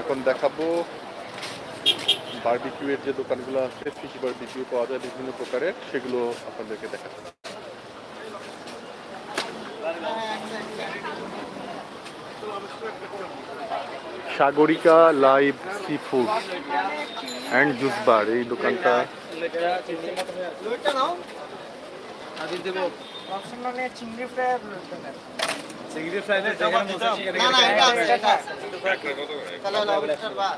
এখন দেখাবো বারবিকিউ এর যে দোকানগুলো আছে ফিশ বারবিকিউ পাওয়া যায় বিভিন্ন প্রকারের সেগুলো আপনাদেরকে দেখাবো Sagarika live seafood and juice bar এই দোকানটা অপশনালে চিংড়ি ফ্রাই আর লুটটা নেন। চিংড়ি ফ্রাই না না না এটা এটা আছে। তাহলে লবস্টার বা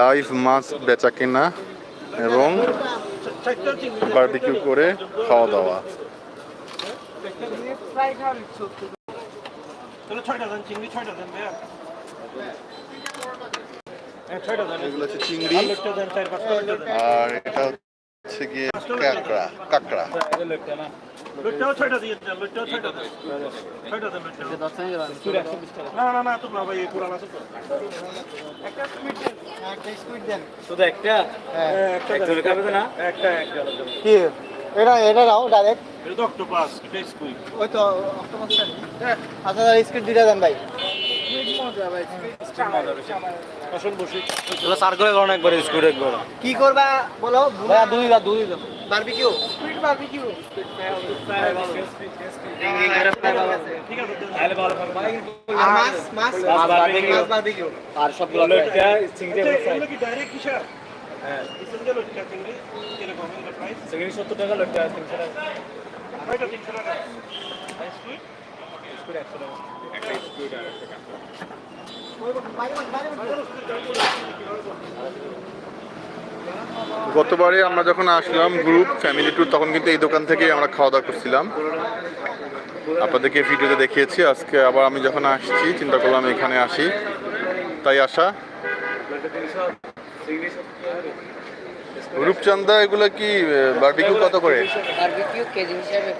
লাইভ মাছ বেচা কেনা এবং বারবিকিউ করে খাওয়া দাওয়া। হ্যাঁ আর এটা হচ্ছে গিয়ে কাঁকড়া কাঁকড়া। হ্যাঁ, একটা স্কুইড দেন। শুধু একটা? হ্যাঁ, একটা একটা দেন। লোক হবে তো না? একটা একটা কি? এটা এটা নাও ডাইরেক্ট এটা অক্টোপাস এটা ওই তো আচ্ছা স্কুইড দুইটা দেন ভাই। এগুলো চার করে করো একবার স্কুট একবার। কি করবা বলো? ভাইয়া দুই দাও দুই দাও বারবিকিউ স্কুইড বারবিকিউ মাছ মাছ? মাছ বারবিকিউ আর সবগুলো লোকটা চিংড়ি আচ্ছা, এগুলো কি ডাইরেক্ট কিসের? হ্যাঁ। সিঙ্গেল লোকটা চিংড়ি? কীরকম প্রাইস চিংড়ি সত্তর টাকা লোকটা তিনশো টাকা। ছয়টা তিনশো টাকা। গতবারে আমরা যখন আসলাম গ্রুপ ফ্যামিলি ট্যুর তখন কিন্তু এই দোকান থেকেই আমরা খাওয়া দাওয়া করছিলাম। আপনাদেরকে ভিডিওতে দেখিয়েছি। আজকে আবার আমি যখন আসছি, চিন্তা করলাম এখানে আসি। তাই আসা রূপচান্দা এগুলো কি বারবিকিউ কত করে? বারবিকিউ কেজি হিসাবে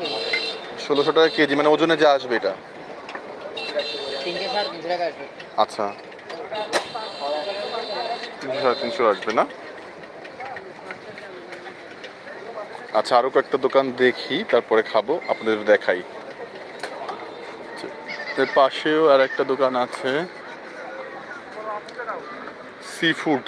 কেজি ষোলোশো টাকা কেজি মানে ওজনে যা আসবে এটা। আচ্ছা। তিনশো সাড়ে তিনশো আসবে না? আচ্ছা আরও কয়েকটা দোকান দেখি তারপরে খাব আপনাদের দেখাই। আচ্ছা, এর পাশেও আর একটা দোকান আছে। সি ফুড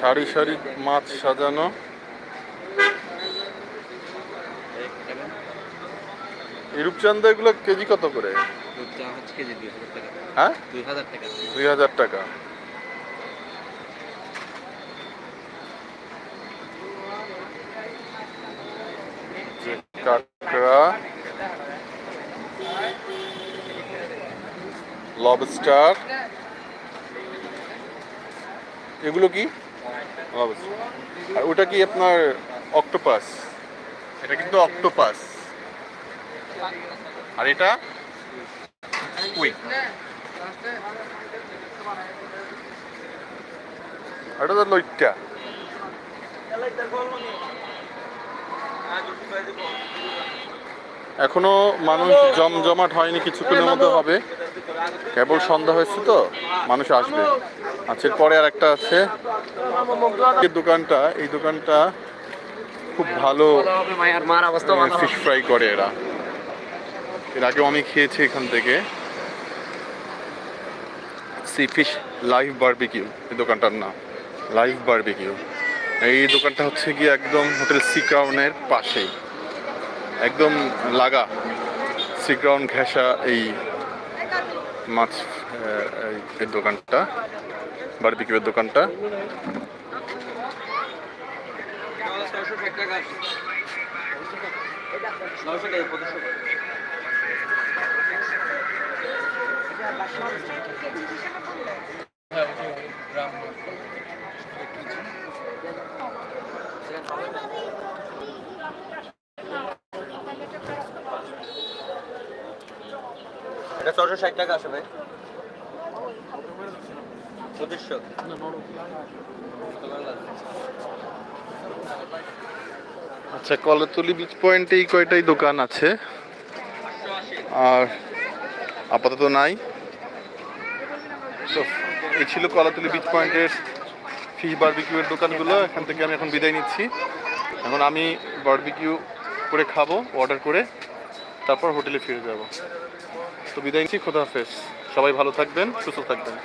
সারি সারি মাছ সাজানো। এই রূপচান্দা এগুলো কেজি কত করে? হ্যাঁ? দুই হাজার টাকা। কাঁকড়া লবস্টার এগুলো কি? আর ওটা কি আপনার অক্টোপাস এটা কিন্তু অক্টোপাস আর এটা? কুইক এটা তো লইট্টা। এখনও মানুষ জমজমাট হয়নি, কিছুক্ষণের মধ্যে হবে। কেবল সন্ধ্যা হয়েছে তো, মানুষ আসবে। আচ্ছা পরে আর একটা আছে দোকানটা, এই দোকানটা খুব ভালো ফিশ ফ্রাই করে এরা। এর আগেও আমি খেয়েছি এখান থেকে। সি ফিশ লাইভ বারবিকিউ, এই দোকানটার নাম। Live barbecue. এই দোকানটা হচ্ছে কি একদম হোটেল সি ক্রাউনের পাশেই। একদম লাগা, সি ঘেঁষা এই মাছ এই- এই দোকানটা বারবিকিউয়ের দোকানটা। এটা ছশো ষাট টাকা আসে আচ্ছা কলাতলি বিচ পয়েন্টে এই কয়টাই দোকান আছে? আর আপাতত নাই। এই ছিল কলাতলি বিচ পয়েন্টের ফিশ বারবিকিউয়ের দোকানগুলো। এখান থেকে আমি এখন বিদায় নিচ্ছি। এখন আমি বারবিকিউ করে খাব অর্ডার করে। তারপর হোটেলে ফিরে যাব। তো বিদায় নিচ্ছি, খোদা হাফেজ। সবাই ভালো থাকবেন, সুস্থ থাকবেন।